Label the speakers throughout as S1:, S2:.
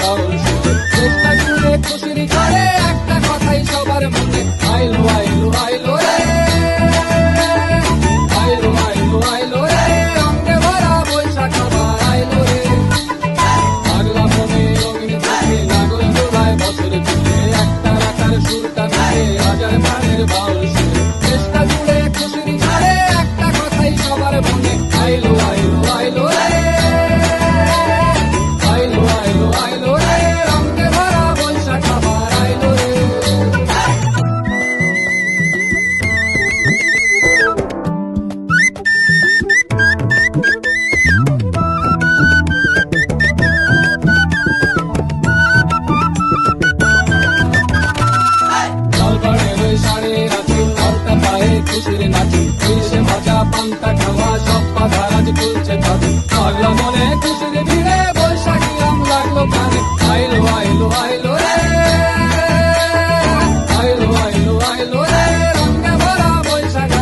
S1: দাও। চোখটা জুড়ে খুশির করে একটা কথাই সবার মনে। আইলো আইলো আইলো রে। আইলো আইলো আইলো রে। অঙ্গে ভরা বৈশাখ আমার আইলো রে। পাগলা মনে অগ্নি থাকে, লাগল জোড়ায় বছর জুড়ে। একটা রাখার সুরটা থাকে, হাজার প্রাণের বাউল খুশির নাচি এসে ভাজা পান্তা খাওয়া সব পাধা রাজ তুলছে তাদের পাগলা মনে খুশির ভিড়ে বৈশাখী রং লাগল কানে আইলো আইলো আইলো রে, আইলো আইলো আইলো রে, রঙে ভরা বৈশাখ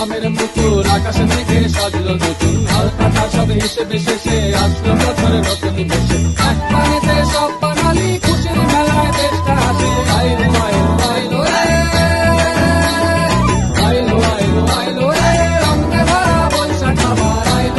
S1: আমের সাজলো নতুন হালকা হিসেবে শেষে আসলো বছর নতুন দেশে